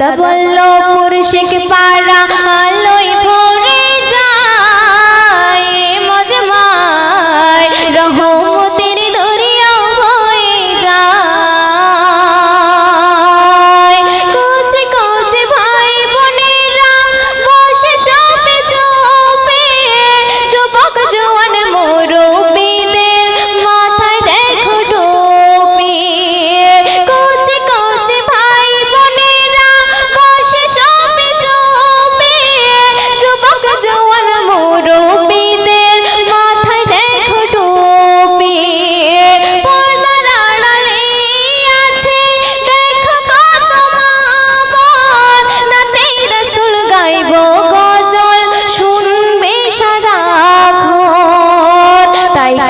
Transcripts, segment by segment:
দাদা বলল মুর্শিক পাড়া আলোয় ভরে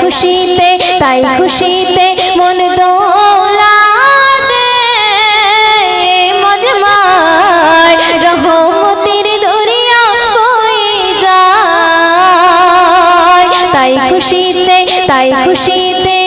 খুশিতে তাই খুশিতে মন দোলাতে। মজমার রহমতির দুরিয়া কই যায়। তাই খুশিতে তাই খুশিতে